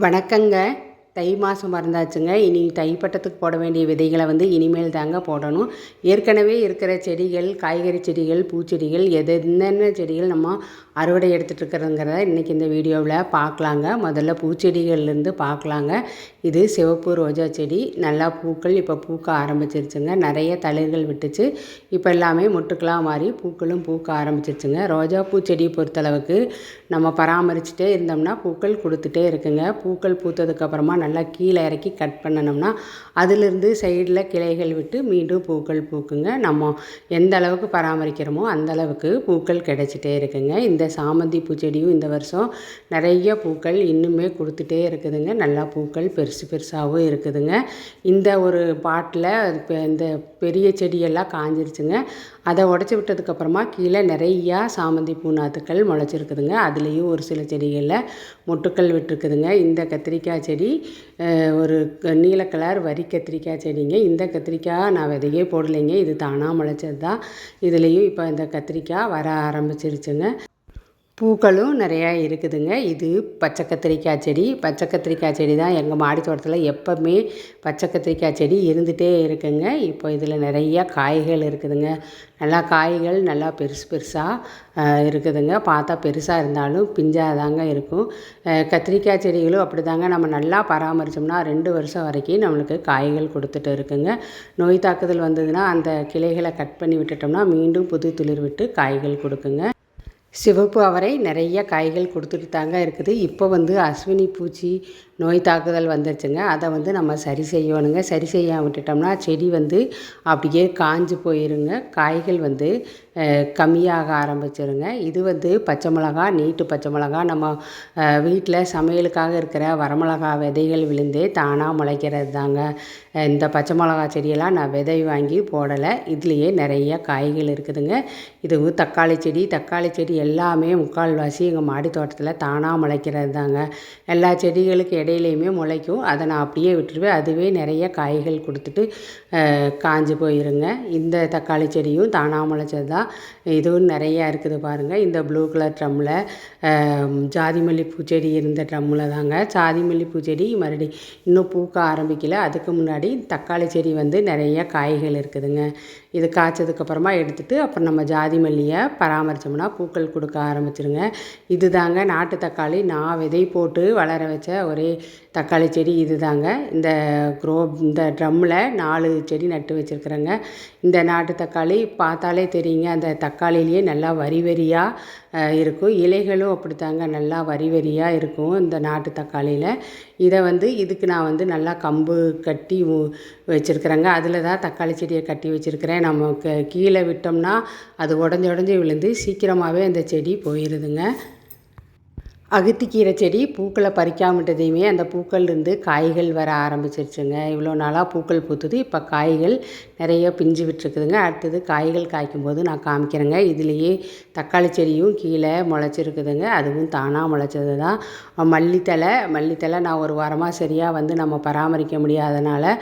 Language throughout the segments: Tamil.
வணக்கங்க. தை மாதம் மறந்தாச்சுங்க. இனி தைப்பட்டத்துக்கு போட வேண்டிய விதைகளை வந்து இனிமேல் தாங்க போடணும். ஏற்கனவே இருக்கிற செடிகள் காய்கறி செடிகள் பூச்செடிகள் எது என்னென்ன செடிகள் நம்ம அறுவடை எடுத்துகிட்டு இருக்கிறோங்கிறத இன்றைக்கி இந்த வீடியோவில் பார்க்கலாங்க. முதல்ல பூச்செடிகள்லேருந்து பார்க்கலாங்க. இது சிவப்பு ரோஜா செடி. நல்லா பூக்கள் இப்போ பூக்க ஆரம்பிச்சிருச்சுங்க. நிறைய தளிர்கள் விட்டுச்சு. இப்போ எல்லாமே மொட்டுக்களாக மாறி பூக்களும் பூக்க ஆரம்பிச்சிருச்சுங்க. ரோஜா பூச்செடியை பொறுத்தளவுக்கு நம்ம பராமரிச்சுட்டே இருந்தோம்னா பூக்கள் கொடுத்துட்டே இருக்குங்க. பூக்கள் பூத்ததுக்கப்புறமா நல்லா கீழே இறக்கி கட் பண்ணணும்னா அதிலிருந்து சைடில் கிளைகள் விட்டு மீண்டும் பூக்கள் பூக்குங்க. நம்ம எந்த அளவுக்கு பராமரிக்கிறோமோ அந்த அளவுக்கு பூக்கள் கிடைச்சிட்டே இருக்குங்க. இந்த சாமந்தி பூச்செடியும் இந்த வருஷம் நிறைய பூக்கள் இன்னுமே கொடுத்துட்டே இருக்குதுங்க. நல்லா பூக்கள் பெருசு பெருசாகவும் இருக்குதுங்க. இந்த ஒரு பாட்டில் இந்த பெரிய செடியெல்லாம் காஞ்சிருச்சுங்க. அதை உடச்சி விட்டதுக்கப்புறமா கீழே நிறையா சாமந்தி பூ நாற்றுக்கள் முளைச்சிருக்குதுங்க. அதுலேயும் ஒரு சில செடிகளில் மொட்டுக்கள் விட்டுருக்குதுங்க. இந்த கத்திரிக்காய் செடி ஒரு நீல கலர் வரி கத்திரிக்காய் செடிங்க. இந்த கத்திரிக்காய் நான் விதையே போடலைங்க. இது தானாக முளைச்சது தான் இதுலேயும் இப்போ இந்த கத்திரிக்காய் வர ஆரம்பிச்சிருச்சுங்க. பூக்களும் நிறையா இருக்குதுங்க. இது பச்சை கத்திரிக்காய் செடி. பச்சை கத்திரிக்காய் செடி தான் எங்கள் மாடி தோட்டத்தில் எப்போவுமே பச்சை கத்திரிக்காய் செடி இருந்துகிட்டே இருக்குங்க. இப்போ இதில் நிறையா காய்கள் இருக்குதுங்க. நல்லா காய்கள் நல்லா பெருசு பெருசாக இருக்குதுங்க. பார்த்தா பெருசாக இருந்தாலும் பிஞ்சாக தாங்க இருக்கும் கத்திரிக்காய் செடிகளும் அப்படி தாங்க நம்ம நல்லா பராமரித்தோம்னா ரெண்டு வருஷம் வரைக்கும் நம்மளுக்கு காய்கள் கொடுத்துட்டு இருக்குங்க. நோய் தாக்குதல் வந்ததுன்னா அந்த கிளைகளை கட் பண்ணி விட்டுட்டோம்னா மீண்டும் புது துளிர் விட்டு காய்கள் கொடுக்குங்க. சிவப்பு அவரை நிறைய காய்கள் கொடுத்துட்டு தாங்க இருக்குது. இப்போ வந்து அஸ்வினி பூச்சி நோய் தாக்குதல் வந்துருச்சுங்க. அதை வந்து நம்ம சரி செய்யணுங்க. சரி செய்ய விட்டுட்டோம்னா செடி வந்து அப்படியே காஞ்சு போயிருங்க. காய்கள் வந்து கம்மியாக ஆரம்பிச்சிருங்க. இது வந்து பச்சை மிளகா நீட்டு பச்சை மிளகா. நம்ம வீட்டில் சமையலுக்காக இருக்கிற வரமிளகா விதைகள் விழுந்தே தானாக முளைக்கிறது தாங்க. இந்த பச்சை மிளகா செடியெல்லாம் நான் விதை வாங்கி போடலை. இதுலேயே நிறைய காய்கள் இருக்குதுங்க. இது தக்காளி செடி தக்காளி செடி எல்லாமே முக்கால்வாசி எங்கள் மாடி தோட்டத்தில் தானாக முளைக்கிறது தாங்க எல்லா செடிகளுக்கு இடையிலையுமே முளைக்கும். அதை நான் அப்படியே விட்டுருவேன். அதுவே நிறைய காய்கள் கொடுத்துட்டு காஞ்சு போயிருங்க. இந்த தக்காளி செடியும் தானாக முளைச்சது தான் இதுவும் நிறையா இருக்குது பாருங்கள் இந்த ப்ளூ கலர் ட்ரம்மில் ஜாதி மல்லிப்பூ பூச்செடி இருந்த ட்ரம்மில் தாங்க. ஜாதி மல்லிப்பூ பூச்செடி மறுபடி இன்னும் பூக்க ஆரம்பிக்கல. அதுக்கு முன்னாடி தக்காளி செடி வந்து நிறைய காய்கள் இருக்குதுங்க. இது காய்ச்சதுக்கப்புறமா எடுத்துகிட்டு அப்புறம் நம்ம ஜாதி மல்லியை பராமரித்தோம்னா பூக்கள் கொடுக்க ஆரம்பிச்சிருங்க. இது தாங்க நாட்டு தக்காளி. நான் விதை போட்டு வளர வச்ச ஒரே தக்காளி செடி இது தாங்க இந்த க்ரோ இந்த ட்ரம்மில் நாலு செடி நட்டு வச்சுருக்குறேங்க. இந்த நாட்டு தக்காளி பார்த்தாலே தெரியுங்க. அந்த தக்காளிலேயே நல்லா வரி வரியாக இருக்கும். இலைகளும் அப்படித்தாங்க நல்லா வரி வரியாக இருக்கும் இந்த நாட்டு தக்காளியில். இதை வந்து இதுக்கு நான் வந்து நல்லா கம்பு கட்டி வச்சுருக்குறேங்க. அதில் தான் தக்காளி செடியை கட்டி வச்சுருக்கிறேன். நம்ம கீழே விட்டோம்னா அது உடஞ்சி உடஞ்சி விழுந்து சீக்கிரமாகவே அந்த செடி போயிடுதுங்க அகத்திக்கீரை செடி பூக்களை பறிக்காமட்டதையுமே அந்த பூக்கள்லேருந்து காய்கள் வர ஆரம்பிச்சிருச்சுங்க. இவ்வளோ நாளாக பூக்கள் பூத்துது. இப்போ காய்கள் நிறைய பிஞ்சு விட்டுருக்குதுங்க. அடுத்தது காய்கள் காய்க்கும் போது நான் காமிக்கிறேங்க. இதுலேயே தக்காளி செடியும் கீழே முளைச்சிருக்குதுங்க. அதுவும் தானாக முளைச்சது தான். மல்லித்தலை மல்லித்தலை நான் ஒரு வாரமாக சரியாக வந்து நம்ம பராமரிக்க முடியாதனால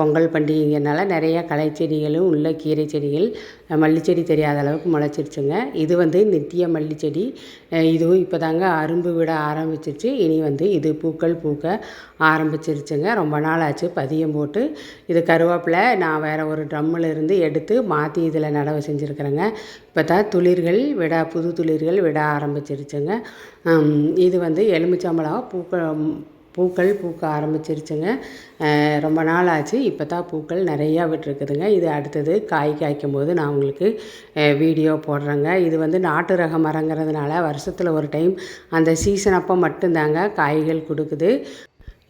பொங்கல் பண்டிகைங்கிறனால நிறைய களை செடிகளும் உள்ள கீரை செடிகள் மல்லிச்செடி தெரியாத அளவுக்கு முளைச்சிருச்சுங்க. இது வந்து நித்திய மல்லிச்செடி. இதுவும் இப்போ தாங்க அரும்பு விட ஆரம்பிச்சிருச்சு இனி வந்து இது பூக்கள் பூக்க ஆரம்பிச்சிருச்சுங்க. ரொம்ப நாள் ஆச்சு பதியம் போட்டு. இது கருவேப்பிலை நான் வேறு ஒரு ட்ரம்மில் இருந்து எடுத்து மாற்றி இதில் நடவு செஞ்சுருக்குறேங்க. இப்போ தான் துளிர்கள் விட புது துளிர்கள் விட ஆரம்பிச்சிருச்சுங்க. இது வந்து எலுமிச்சம்பழம் பூக்கள் பூக்கள் பூக்க ஆரம்பிச்சிருச்சுங்க. ரொம்ப நாள் ஆச்சு. இப்போ தான் பூக்கள் நிறையா விட்டுருக்குதுங்க. இது அடுத்தது காய் காய்க்கும் போது நான் உங்களுக்கு வீடியோ போடுறேங்க. இது வந்து நாட்டு ரக மரங்கிறதுனால வருஷத்தில் ஒரு டைம் அந்த சீசன் அப்போ மட்டும்தாங்க காய்கள் கொடுக்குது.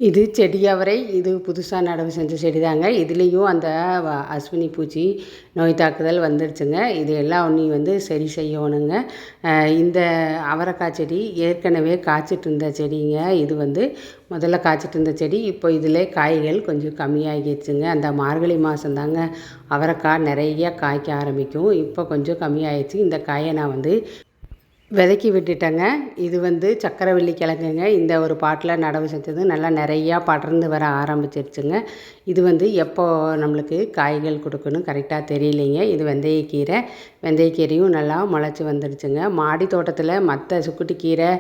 இது செடி அவரை இது புதுசாக நடவு செஞ்ச செடி தாங்க இதுலேயும் அந்த அஸ்வினி பூச்சி நோய் தாக்குதல் வந்துடுச்சுங்க இது எல்லாம் ஒன்றையும் வந்து சரி செய்யணுங்க. இந்த அவரைக்காய் செடி ஏற்கனவே காய்ச்சிட்டு இருந்த செடிங்க. இது வந்து முதல்ல காய்ச்சிட்டு இருந்த செடி இப்போ இதில் காய்கள் கொஞ்சம் கம்மியாகிடுச்சுங்க. அந்த மார்கழி மாதம் தாங்க அவரைக்காய் நிறைய காய்க்க ஆரம்பிக்கும். இப்போ கொஞ்சம் கம்மியாகிடுச்சு இந்த காயை நான் வந்து விதைக்கி விட்டுட்டேங்க. இது வந்து சக்கரவள்ளி கிழங்குங்க. இந்த ஒரு பாட்டில் நடவு செஞ்சது. நல்லா நிறையா படர்ந்து வர ஆரம்பிச்சிருச்சுங்க. இது வந்து எப்போ நம்மளுக்கு காய்கள் கொடுக்கணும் கரெக்டாக தெரியலைங்க. இது வெந்தயக்கீரை. வெந்தயக்கீரையும் நல்லா முளைச்சி வந்துடுச்சுங்க மாடி தோட்டத்தில் மற்ற சுக்குட்டி கீரை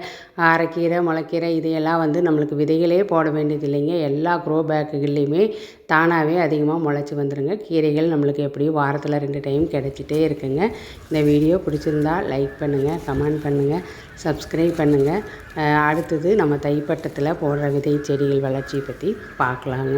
அரைக்கீரை முளைக்கீரை இதையெல்லாம் வந்து நம்மளுக்கு விதைகளே போட வேண்டியது இல்லைங்க. எல்லா க்ரோ பேக்குகள்லேயுமே தானாகவே அதிகமாக முளைச்சி வந்துடுங்க கீரைகள் நம்மளுக்கு எப்படியும் வாரத்தில் ரெண்டு டைம் கிடச்சிட்டே இருக்குங்க. இந்த வீடியோ பிடிச்சிருந்தா லைக் பண்ணுங்கள் கமெண்ட் பண்ணுங்கள் சப்ஸ்கிரைப் பண்ணுங்கள் அடுத்தது நம்ம தைப்பட்டத்தில் போடுற விதை செடிகள் வளர்ச்சியை பற்றி பார்க்கலாங்க.